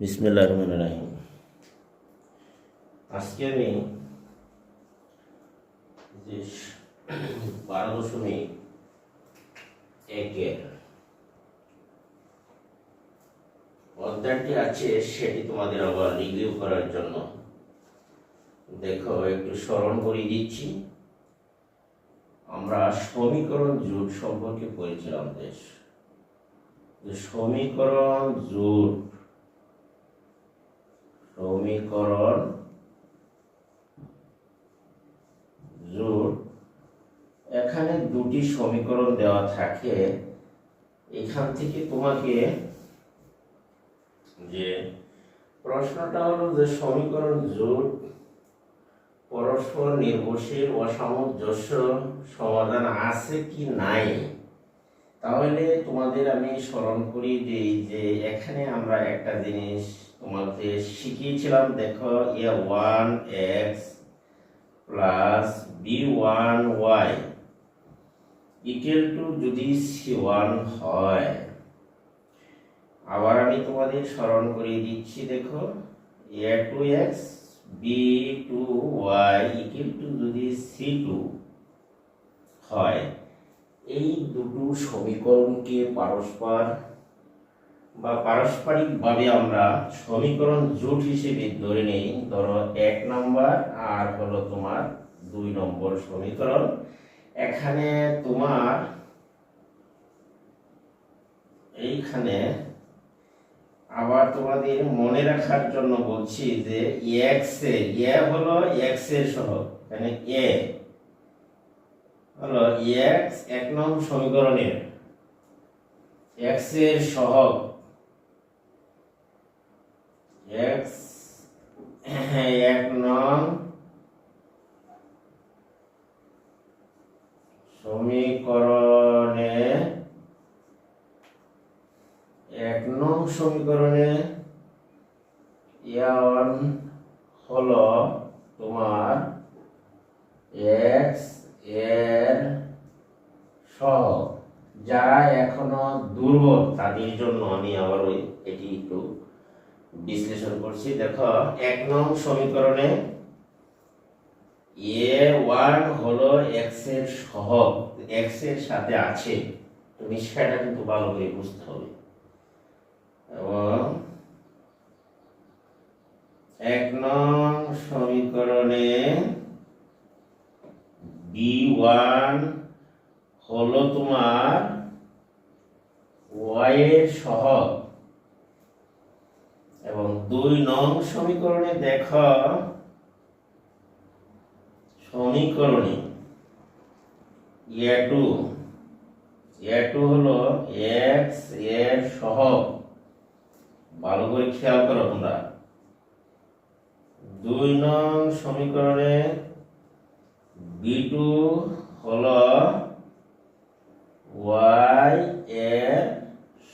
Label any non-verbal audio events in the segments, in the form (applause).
বিসমিল্লাহ রহমান রাহিম। আজকে আমি যে বারো দশমিক একের অধ্যায়টি আছে, সেটি তোমাদের আবার রিভিউ করার জন্য। দেখো, একটু স্মরণ করিয়ে দিচ্ছি। আমরা সমীকরণ জোট সম্পর্কে পড়েছিলাম দেশ সমীকরণ জোট সমীকরণ জোট। এখানে দুটি সমীকরণ দেওয়া থাকে। এখান থেকে তোমাকে যে প্রশ্নটা হলো যে সমীকরণ জোট পরস্পর নির্ভরশীল, অসামঞ্জস্য, সমাধান আছে কি নাই? তাহলে তোমাদের আমি স্মরণ করি যে এখানে আমরা একটা জিনিস তোমাদের শিখিয়েছিলাম, দেখো, A one X plus B one Y equal to যদি সি ওয়ান হয়। আবার আমি তোমাদের স্মরণ করিয়ে দিচ্ছি, দেখো, A two X, B two Y equal to যদি সি টু হয়, এই দুটো সমীকরণকে পারস্পর বা পারস্পরিকভাবে আমরা সমীকরণ জোট হিসেবে ধরে নেই, ধরো এক নম্বর আর হলো তোমার দুই নম্বর সমীকরণ। এখানে তোমার এইখানে আবার তোমাদের মনে রাখার জন্য বলছি যে এক্সের এ হলো এক্সের সহ এখানে এ হলো এক্স এক নং সমীকরণের এক্সের সহগ এক্স (coughs) এক নং সমীকরণে, এক নং সমীকরণে ইয়ান হলো তোমার এক্সের সহ। যারা এখনও দুর্বল, তাদের জন্য আমি আবার ওই এটি একটু বিশ্লেষণ করছি। দেখো, এক নং সমীকরণে এ ওয়ান হলো এক্সের সহগ এক্সের সাথে আছে। তুমি সেটা কিন্তু ভালো করে বুঝতে হবে। এবং এক নং সমীকরণে বি ওয়ান হলো তোমার ওয়াই এর সহগ। এবং দুই নং সমীকরণে দেখো সমীকরণে এ টু এ টু হলো এক্সের সহগ। ভালো করে খেয়াল করো তোমরা। দুই নং সমীকরণে বি টু হলো ওয়াই এর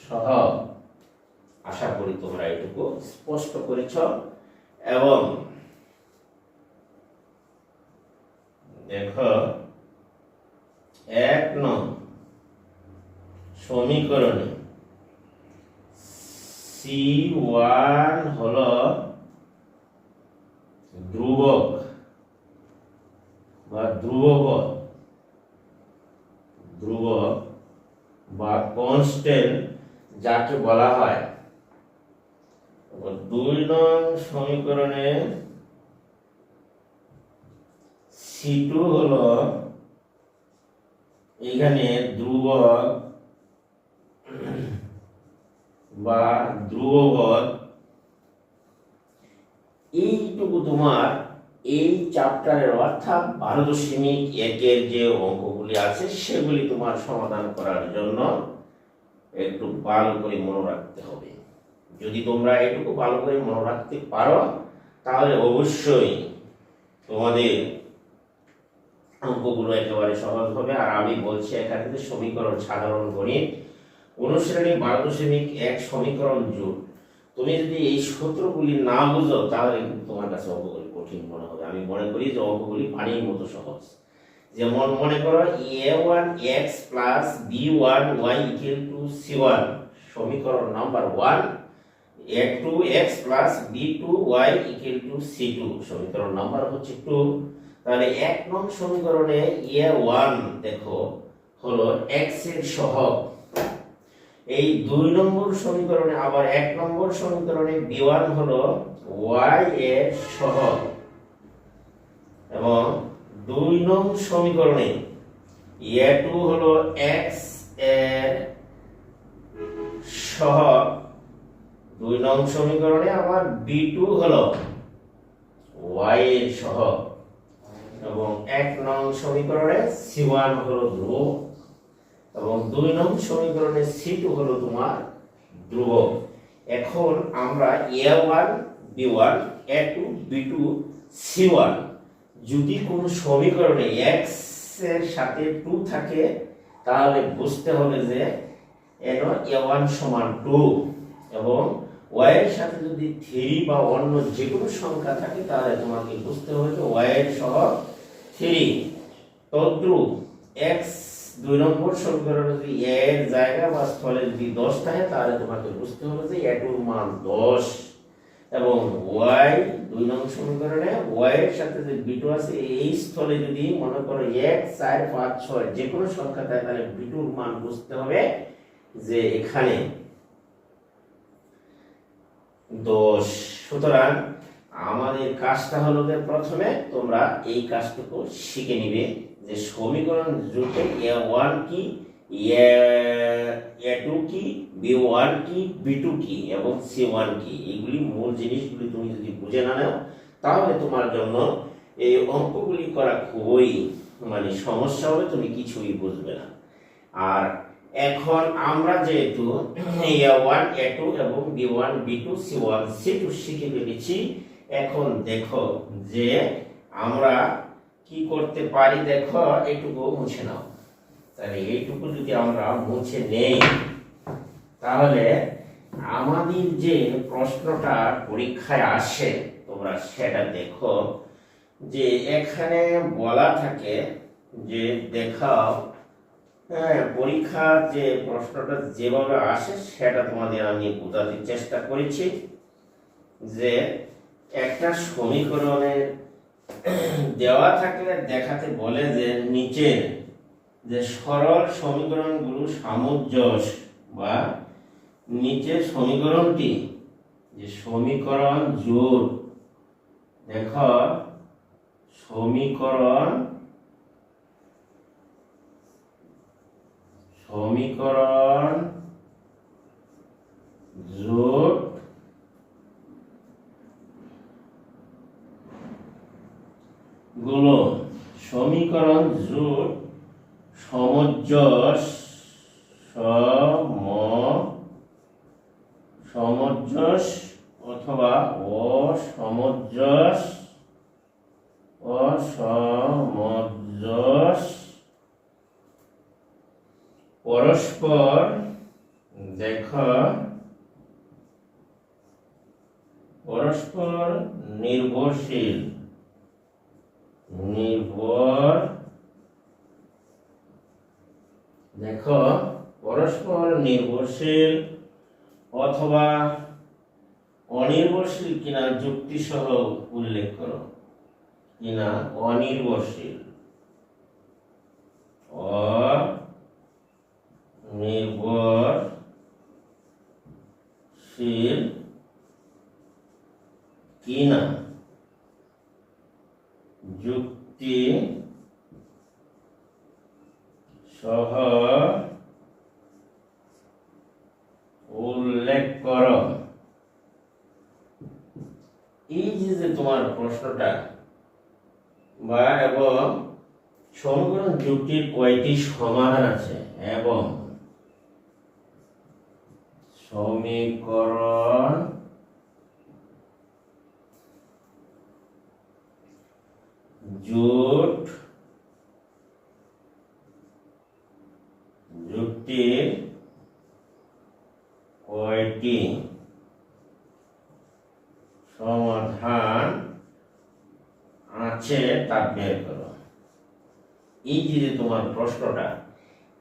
সহগ। আশা করি তোমরা এটুকু স্পষ্ট করেছ। এবং দেখো, এক নং সমীকরণে সি ওয়ান হলো ধ্রুবক বা ধ্রুবক ধ্রুবক বা কনস্ট্যান্ট যাকে বলা হয়। দুই নং সমীকরণে সি টু হলো এখানে ধ্রুবক বা ধ্রুবক। এইটুকু তোমার এই চ্যাপ্টারের অর্থাৎ বারো দশমিক একের যে অঙ্কগুলি আছে, সেগুলি তোমার সমাধান করার জন্য একটু ভালো করে মনে রাখতে হবে। যদি তোমরা এটুকু ভালো করে মনে রাখতে পারো, তাহলে অবশ্যই তোমাদের অঙ্কগুলো একেবারে সহজ হবে। আর আমি বলছি এখানে যে সমীকরণ সাধারণ গণিত। অনুশ্রেণী বারো দশমিক এক সমীকরণ জোট তুমি যদি এই সূত্রগুলি না বুঝো, তাহলে কিন্তু তোমার কাছে অঙ্কগুলি কঠিন মনে হবে। আমি মনে করি যে অঙ্কগুলি পানির মতো সহজ। যেমন মনে করো A one X plus B one Y equal to C one সমীকরণ number one A two X plus B two Y equal to C two সমীকরণ নাম্বার হচ্ছে টু তাহলে এক নং সমীকরণে এ ওয়ান দেখো, হলো এক্সের সহগ। এই দুই নম্বর সমীকরণে, আবার এক নম্বর সমীকরণে বি ওয়ান হলো ওয়াই এর সহগ। এবং দুই নং সমীকরণে এ টু হলো এক্সের সহগ। দুই নং সমীকরণে আমার বি টু হলো ওয়াই এর সহগ এবং এক নং সমীকরণে সি ওয়ান হলো ধ্রুব, এবং দুই নং সমীকরণে সি টু হলো তোমার ধ্রুবক। এখন আমরা A one B one A two B two C one যদি কোনো সমীকরণে এক্সের সাথে টু থাকে, তাহলে বুঝতে হবে যে এন এ ওয়ান সমান টু এবং ওয়াই এর সাথে যদি থ্রি বা অন্য যে কোনো সংখ্যা থাকে, তাহলে তোমাকে বুঝতে হবে যে ওয়াই সহ থ্রি। তদ্রুপ এক্স দুই নম্বর সমীকরণে যদি এর জায়গা বা স্থলে যদি দশ থাকে, তাহলে তোমাকে বুঝতে হবে যে এ টুর মান দশ। এবং ওয়াই দুই নং সমীকরণে ওয়াই এর সাথে যে বিটু আছে, এই স্থলে যদি মনে করো এক চার, পাঁচ, ছয় যে কোনো সংখ্যা থাকে, তাহলে বিটুর মান বুঝতে হবে যে এখানে দোষ। সুতরাং আমাদের কাজটা হলো যে প্রথমে তোমরা এই কাজটুকু শিখে নিবে যে সমীকরণ জুটে এ ওয়ান কি এ টু কি বি ওয়ান কি বি টু কি এবং সি ওয়ান কি। এগুলি মূল জিনিসগুলি তুমি যদি বুঝে না নাও, তাহলে তোমার জন্য এই অঙ্কগুলি করা খুবই মানে সমস্যা হবে, তুমি কিছুই বুঝবে না। আর এখন আমরা যেহেতু এ ওয়ান এ টু এবং one B two C one C two শিখে ফেলেছি, এখন দেখো যে আমরা কি করতে পারি, দেখো, এইটুকু মুছে নাও। তাহলে এইটুকু যদি আমরা মুছে নেই, তাহলে আমাদের যে প্রশ্নটা পরীক্ষায় আসে, তোমরা সেটা দেখো, যে এখানে বলা থাকে যে দেখাও হ্যাঁ পরীক্ষার যে প্রশ্নটা যেভাবে আসে, সেটা তোমাদের আমি বোঝাতে চেষ্টা করেছি যে একটা সমীকরণের দেওয়া থাকলে দেখাতে বলে যে নিচের যে সরল সমীকরণগুলো সামঞ্জস্য বা নিচের সমীকরণটি, যে সমীকরণ জোট দেখো, সমীকরণ সমীকরণ জোটগুলো। সমীকরণ জোট সমঞ্জস সম সমঞ্জস অথবা অসমঞ্জস অসমঞ্জস পরস্পর দেখ, পরস্পর নির্ভরশীল, নির্ভর, দেখো, পরস্পর নির্ভরশীল অথবা অনির্ভরশীল কিনা যুক্তি সহ উল্লেখ করো। কিনা অনির্ভরশীল। অনির্ভরশীল কিনা? যুক্তি সহ উল্লেখ কর। এই যে তোমার প্রশ্নটা, বা এবং সমীকরণ যুক্তির কয়টি সমাধান আছে, এবং সমীকরণ জোট যুক্তির কয়টি সমাধান আছে তা বের করো। এই যে যে তোমার প্রশ্নটা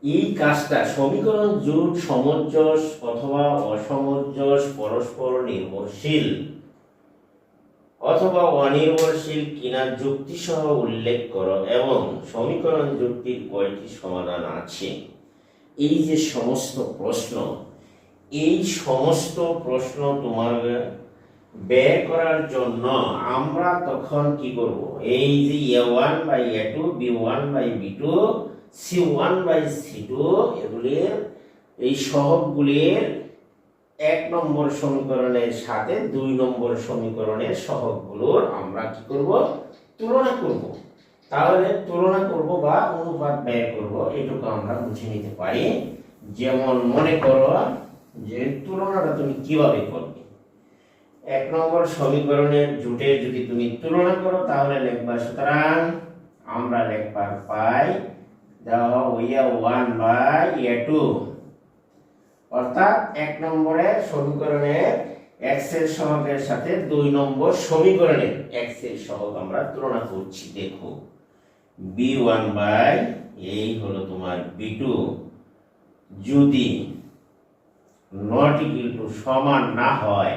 এই কাজটা সমীকরণ জোট সমঞ্জস অথবা অসমঞ্জস পরস্পর নির্ভরশীল অথবা অনির্ভরশীল কিনা যুক্তি সহ উল্লেখ করো এবং সমীকরণ যুক্তির কয়টি সমাধান আছে? এই যে সমস্ত প্রশ্ন, এই সমস্ত প্রশ্ন তোমার ব্যয় করার জন্য আমরা তখন কি করব? এই যে A one by A two B one by B two C one by C two এগুলির এই সহগগুলির এক নম্বর সমীকরণের সাথে দুই নম্বর সমীকরণের সহগগুলোর আমরা কি করব? তুলনা করব। তাহলে তুলনা করব বা অনুপাত ব্যয় করব, এটুকু আমরা বুঝে নিতে পারি। যেমন মনে করো যে তুলনাটা তুমি কীভাবে করবে? এক নম্বর সমীকরণের জুটের যদি তুমি তুলনা করো, তাহলে লিখবা সুতরাং আমরা লিখবার পাই দেওয়া ওয়া ওয়ান বাই এ টু অর্থাৎ এক নম্বরের সাথে দুই নম্বর সমীকরণের আমরা তুলনা করছি দেখো বি ওয়ান বাই এই হলো তোমার বি টু যদি টু সমান না হয়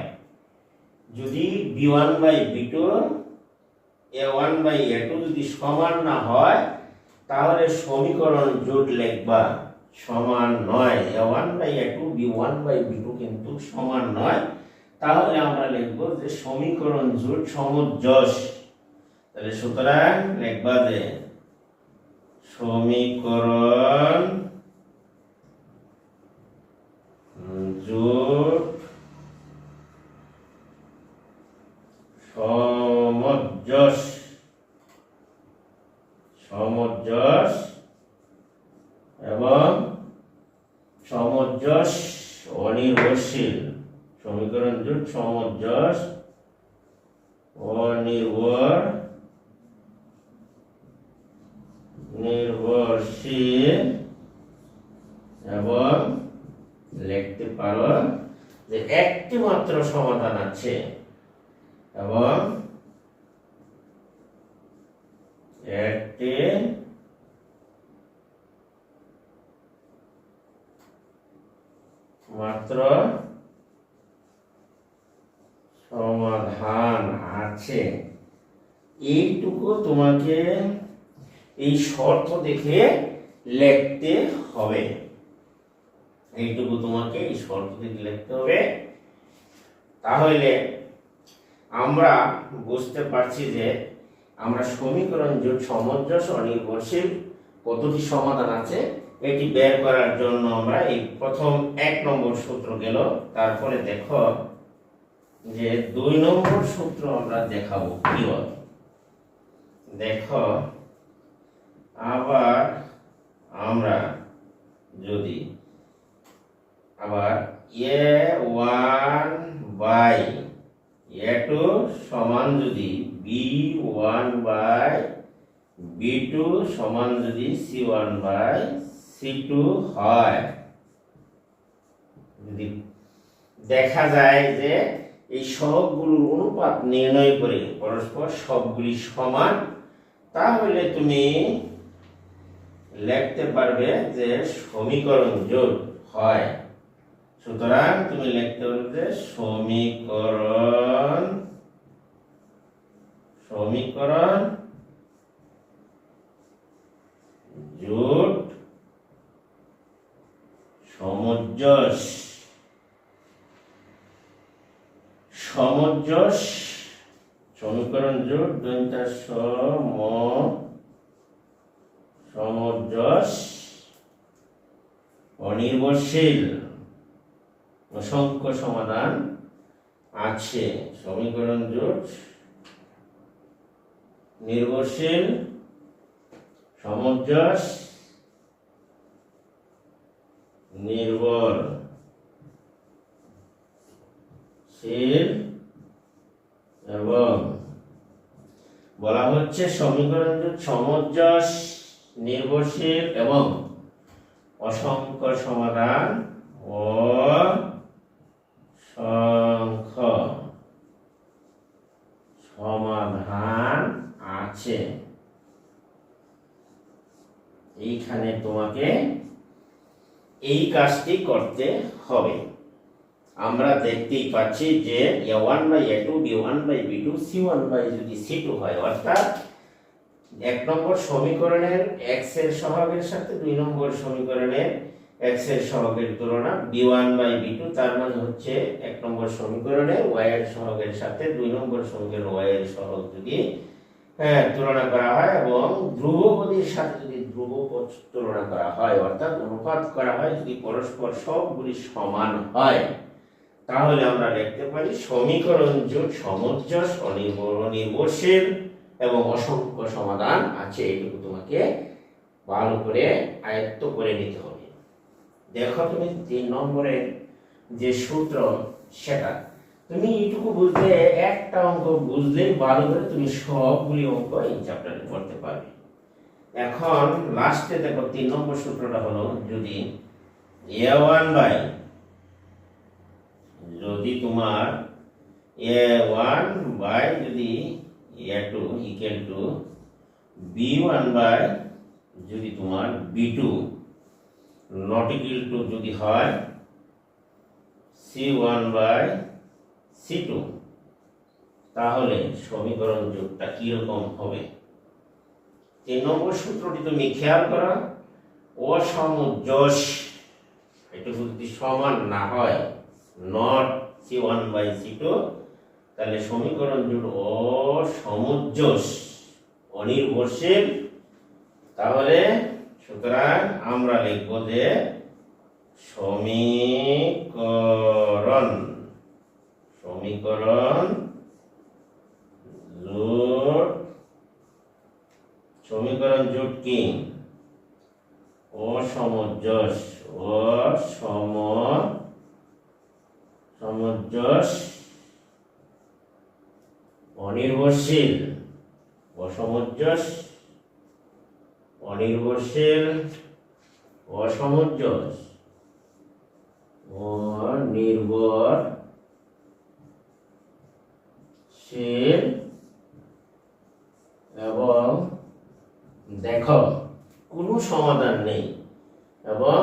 যদি B one by B two A one by A two যদি সমান না হয় তাহলে সমীকরণ জোট লেখবা সমান নয়। A one by A two B one by B two কিন্তু সমান নয়। তাহলে আমরা লিখব যে সমীকরণ জোট সমঞ্জস তাহলে সুতরাং লিখবা যে সমীকরণ জোট সমঞ্জস এবং সমঞ্জস অনির্ভরশীল সমীকরণ জোট সমঞ্জস অনির্ভর নির্ভরশীল এবং লিখতে পারো যে একটি মাত্র সমাধান আছে এবং একটি মাত্র সমাধান আছে। এইটুকু তোমাকে এই শর্ত দেখে লিখতে হবে। এইটুকু তোমাকে এই শর্ত দেখে লিখতে হবে। তাহলে আমরা বুঝতে পারছি যে আমরা সমীকরণ জোট সামঞ্জস্য অনির্ভরশীল কতটি সমাধান আছে, এটি বের করার জন্য আমরা এই প্রথম এক নম্বর সূত্র গেল। তারপরে দেখো যে দুই নম্বর সূত্র আমরা দেখাবো কীভাবে দেখো, আবার আমরা যদি আবার A one by A two সমান যদি B one by B two সমান যদি C one by C two হয়। যদি দেখা যায় যে এই সহগগুলোর অনুপাত নির্ণয় করে পরস্পর সবগুলি সমান, তাহলে তুমি লিখতে পারবে যে সমীকরণ জোট হয়। সুতরাং তুমি লিখতে পারবে যে সমীকরণ সমীকরণ জোট সমঞ্জস সমঞ্জস সমীকরণ জোট দন্তা সম সমঞ্জস অনির্ভরশীল। অসংখ্য সমাধান আছে। সমীকরণ জোট নির্ভরশীল সমঞ্জস নির্ভর। শীল এবং বলা হচ্ছে সমীকরণ সমঞ্জস, নির্ভরশীল এবং অসংখ্য সমাধান ও সংখ্য সমাধান আছে। এইখানে তোমাকে এই কাজটি করতে হবে। আমরা দেখতেই পাচ্ছি যে A one by A two B one by B two C one by যদি সি টু হয় অর্থাৎ এক নম্বর সমীকরণের এক্সের সহগের সাথে দুই নম্বর সমীকরণের এক্সের সহগের তুলনা B one by B two তার মানে হচ্ছে এক নম্বর সমীকরণে ওয়াই এর সাথে দুই নম্বর সমীকরণ ওয়াই এর যদি হ্যাঁ, তুলনা করা হয় এবং ধ্রুবপদীর সাথে যদি ধ্রুবপদ তুলনা করা হয় অর্থাৎ অনুপাত করা হয় যদি পরস্পর সবগুলি সমান হয়। তাহলে আমরা লিখতে পারি সমীকরণ জোট সমঞ্জস অনির্ভর অনির্ভরশীল এবং অসংখ্য সমাধান আছে। এটুকু তোমাকে ভালো করে আয়ত্ত করে নিতে হবে। দেখো তুমি তিন নম্বরের যে সূত্র, সেটা। তুমি এইটুকু বুঝলে, একটা অঙ্ক বুঝলে ভালো করে তুমি সবগুলি অঙ্ক এই চ্যাপ্টারে করতে পারবে। এখন লাস্টে দেখো তিন নম্বর সূত্রটা হলো যদি এ ওয়ান বাই যদি তোমার এ ওয়ান বাই যদি A two equal to B one by যদি তোমার B two not equal to যদি হয় C one by C two তাহলে সমীকরণ যোগটা কীরকম হবে? তিন নম্বর সূত্রটি তুমি খেয়াল করো অসমঞ্জস এটুকু যদি সমান না হয় not C one by C two, তাহলে সমীকরণ জোট অসমঞ্জস অনির্ভরশীল। তাহলে সুতরাং আমরা লিখব যে সমীকরণ সমীকরণ জোট সমীকরণ জোট কি? অসমঞ্জস অসম সমঞ্জস অনির্ভরশীল অসমঞ্জস অনির্ভরশীল অসমঞ্জস অনির্ভর শীল এবং দেখো, কোনো সমাধান নেই এবং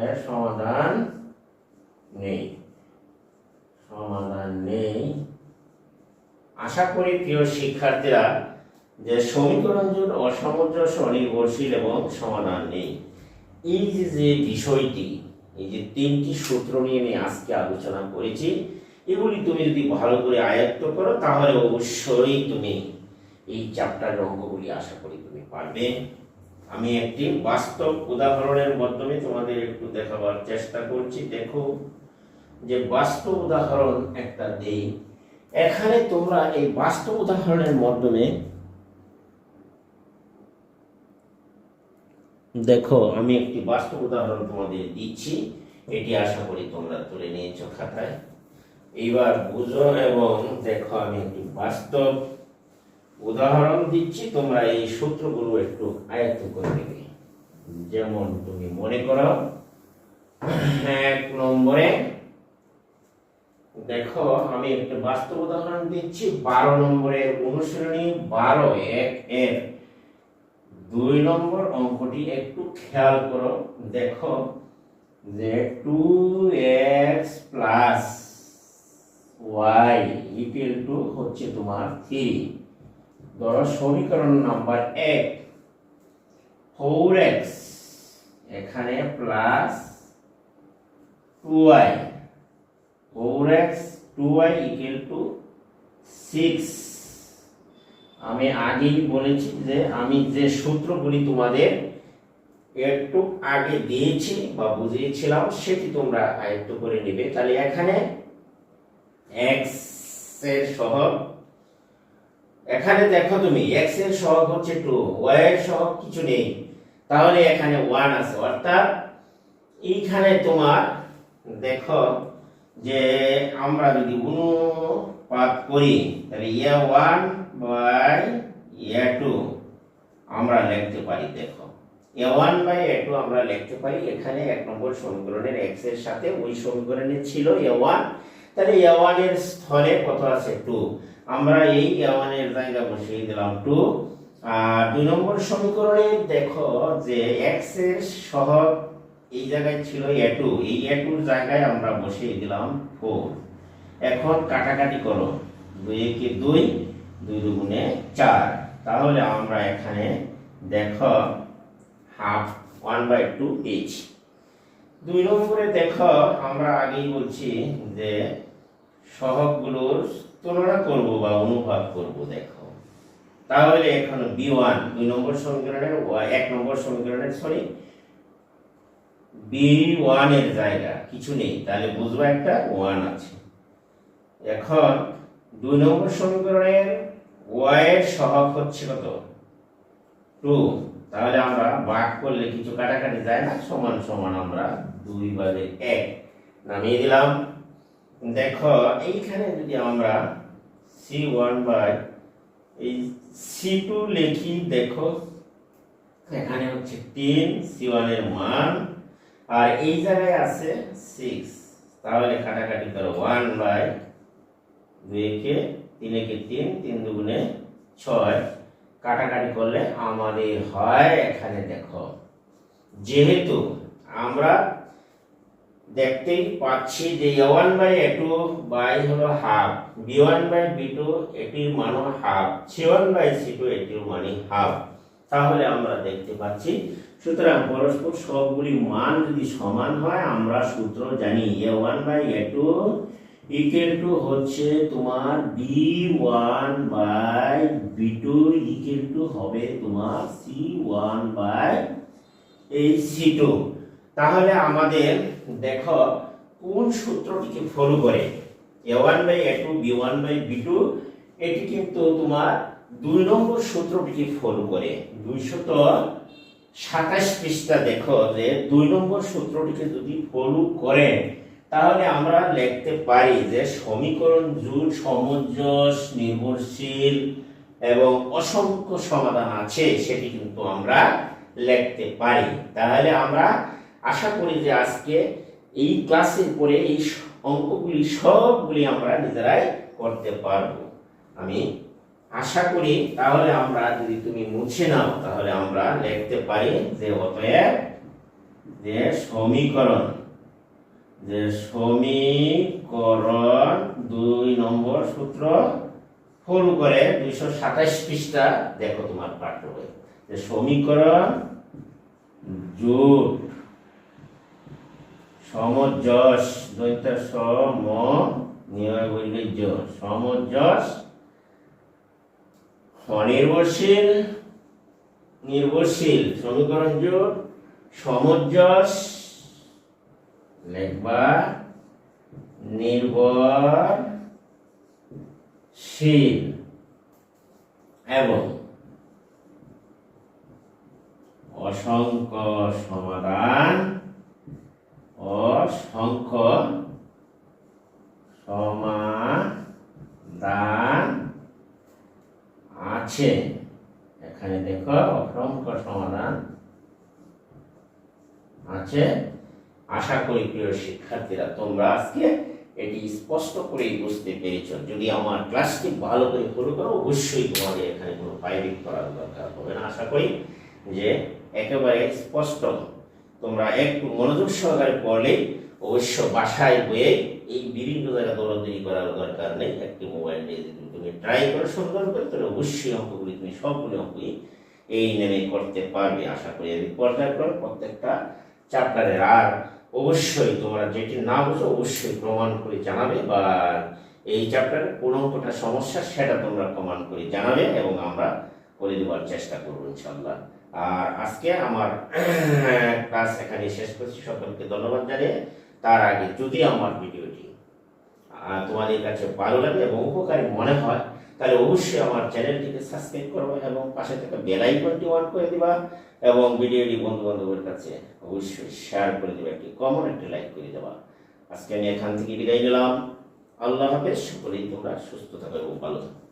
এর সমাধান নেই। সমাধান নেই। আশা করি প্রিয় শিক্ষার্থীরা, যে সমীকরণ অসামঞ্জস্য, অনির্ভরশীল এবং সমাধান নেই। এই যে যে বিষয়টি, এই যে তিনটি সূত্র নিয়ে আমি আজকে আলোচনা করেছি, এগুলি তুমি যদি ভালো করে আয়ত্ত করো, তাহলে অবশ্যই তুমি এই চ্যাপ্টারের অঙ্কগুলি আশা করি তুমি পারবে। আমি একটি বাস্তব উদাহরণের মাধ্যমে তোমাদের একটু দেখাবার চেষ্টা করছি। দেখো যে বাস্তব উদাহরণ একটা দেই। এখানে তোমরা এই বাস্তব উদাহরণের মাধ্যমে দেখো, আমি একটি বাস্তব উদাহরণ তোমাদের দিচ্ছি। এটি আশা করি তোমরা তুলে নিয়েছো খাতায়। এইবার বুঝো এবং দেখো, আমি একটি বাস্তব উদাহরণ দিচ্ছি। তোমরা এই সূত্রগুলো একটু আয়ত্ত করে নেবে। যেমন তুমি মনে করো, এক নম্বরে দেখো, আমি একটা বাস্তব উদাহরণ দিচ্ছি। বারো নম্বরের অনুসরণী বারো এক এর। দুই নম্বর অঙ্কটি একটু খেয়াল করো। দেখো যে two X plus Y equal to হচ্ছে তোমার থ্রি। ধরো সমীকরণ নাম্বার এক। ফোর এক্স এখানে plus two Y. Four X two Y equal to six আমি আগেই বলেছি যে, আমি যে সূত্রগুলি তোমাদের একটু আগে দিয়েছি বা বুঝিয়েছিলাম, সেটি তোমরা আয়ত্ত করে নেবে। তাহলে এখানে এক্সের সহগ, এখানে দেখো তুমি এক্সের সহগ হচ্ছে টু ওয়াই এর সহগ কিছু নেই। তাহলে এখানে ওয়ান আছে। অর্থাৎ, এইখানে তোমার, দেখো যে আমরা যদি অনুপাত করি, তাহলে A one by A two আমরা লিখতে পারি, দেখো। A one by A two আমরা লিখতে পারি, এখানে এক নম্বর সমীকরণের এক্সের সাথে ওই সমীকরণে ছিল এ ওয়ান। তাহলে এ ওয়ানের স্থলে কত আছে? টু। আমরা এই এ ওয়ানের জায়গা বসিয়ে দিলাম টু। আর দুই নম্বর সমীকরণে দেখো যে এক্সের সহগ এই জায়গায় ছিল এ টু এই এ টুর জায়গায় আমরা বসিয়ে দিলাম ফোর এখন কাটাকাটি করো। দুই একে দুই দুই দুগুণে চার। তাহলে আমরা এখানে দেখো half one by two H দুই নম্বরে দেখো, আমরা আগেই বলছি যে সহগগুলোর তুলনা করব বা অনুপাত করব, দেখো। তাহলে এখন বি ওয়ান দুই নম্বর সমীকরণের, এক নম্বর সমীকরণের সরি বি ওয়ানের জায়গা, কিছু নেই, তাহলে বুঝব একটা ওয়ান আছে। এখন দুই নম্বর সমীকরণের ওয়াই এর সহগ হচ্ছে কত? টু তাহলে আমরা ভাগ করলে কিছু কাটাকাটি যায় না, সমান সমান আমরা দুই বাদে এক নামিয়ে দিলাম। দেখো, এইখানে যদি আমরা সি ওয়ান বাই এই সি টু লিখি, দেখো, এখানে হচ্ছে তিন সি ওয়ানের মান আর এই জায়গায় আছে সিক্স তাহলে কাটাকাটি করো। ওয়ান বাই দুই একে তিন তিন দুগুণে ছয়। কাটাকাটি করলে আমাদের হয় এখানে দেখো। যেহেতু আমরা দেখতেই পাচ্ছি যে one by A two by হলো half B one by B two এটির মানও half C one by C two এটির মানে হাফ তাহলে আমরা দেখতে পাচ্ছি সুতরাং পরস্পর সবগুলি মান যদি সমান হয়, আমরা সূত্র জানি A one by A two equal to হচ্ছে তোমার B one by B two equal to হবে তোমার সি ওয়ান বাই এই সি টু। তাহলে আমাদের দেখো কোন সূত্রটিকে ফলো করে, A one by A two, B one by B two, এটি কিন্তু তোমার দুই নম্বর সূত্রটিকে ফলো করে। দুইশত সাতাশ পৃষ্ঠা দেখো যে দুই নম্বর সূত্রটিকে যদি ফলো করে তাহলে আমরা লিখতে পারি যে সমীকরণ জুট সমঞ্জস, নির্ভরশীল এবং অসংখ্য সমাধান আছে, সেটি কিন্তু আমরা লিখতে পারি। তাহলে আমরা আশা করি যে আজকে এই ক্লাসের পরে এই অঙ্কগুলি সবগুলি আমরা নিজেরাই করতে পারব। আমি আশা করি তাহলে আমরা যদি তুমি মুছে নাও, তাহলে আমরা লিখতে পারি যে অতএব যে সমীকরণ যে সমীকরণ দুই নম্বর সূত্র ফলো করে দুইশো সাতাইশ পৃষ্ঠা, দেখো তোমার পাঠ্য বই যে সমীকরণ জোট, সমজস, দৈত্য সম নিয়য় বৈর্য সমজস অনির্ভরশীল নির্ভরশীল সমীকরণ জোট সমজস লেখবা নির্ভরশীল এবং অসংখ্য সমাধান অসংখ্য সমাধান। আছে। এখানে দেখো, অসংখ্য সমাধান আছে। আশা করি প্রিয় শিক্ষার্থীরা, তোমরা আজকে এটি স্পষ্ট করেই বুঝতে পেরেছ। যদি আমার ক্লাসটি ভালো করে ফলো করো, অবশ্যই তোমাদের এখানে কোনো পাইরিক করার দরকার হবে না। আশা করি যে একেবারে স্পষ্ট। তোমরা একটু মনোযোগ সহকারে পড়লে অবশ্য বাসায় বয়ে এই বিভিন্ন জায়গা দৌড়াদৌড়ি করার দরকার নেই। একটি মোবাইল নিয়ে তুমি ট্রাই করো সুন্দর করে তাহলে অবশ্যই অঙ্কগুলি তুমি সবগুলি অঙ্কই এই নেমে করতে পারবে, আশা করি। আমি পর্যায়ক্রমে প্রত্যেকটা চ্যাপ্টারের আর অবশ্যই তোমরা যেটি না বুঝো অবশ্যই প্রমাণ করে জানাবে বা এই চ্যাপ্টারের কোন অঙ্কটা সমস্যা সেটা তোমরা প্রমাণ করে জানাবে এবং আমরা করে দেওয়ার চেষ্টা করব ইনশাল্লাহ আর আজকে আমার (clears throat) ক্লাস এখানে শেষ করছি। সকলকে ধন্যবাদ জানিয়ে। তার আগে যদি আমার ভিডিওটি তোমাদের কাছে ভালো লাগে এবং উপকারী মনে হয়, তাহলে অবশ্যই আমার চ্যানেলটিকে সাবস্ক্রাইব করবে এবং পাশে থাকা বেল আইকনটি অন করে দিবা এবং ভিডিওটি বন্ধু বান্ধবের কাছে অবশ্যই শেয়ার করে দেবে, একটি কমন একটি লাইক করে দেবা। আজকে আমি এখান থেকে বিদায় নিলাম। আল্লাহ হাফেজ, সকলেই তোমরা সুস্থ থাকো এবং ভালো থাকো।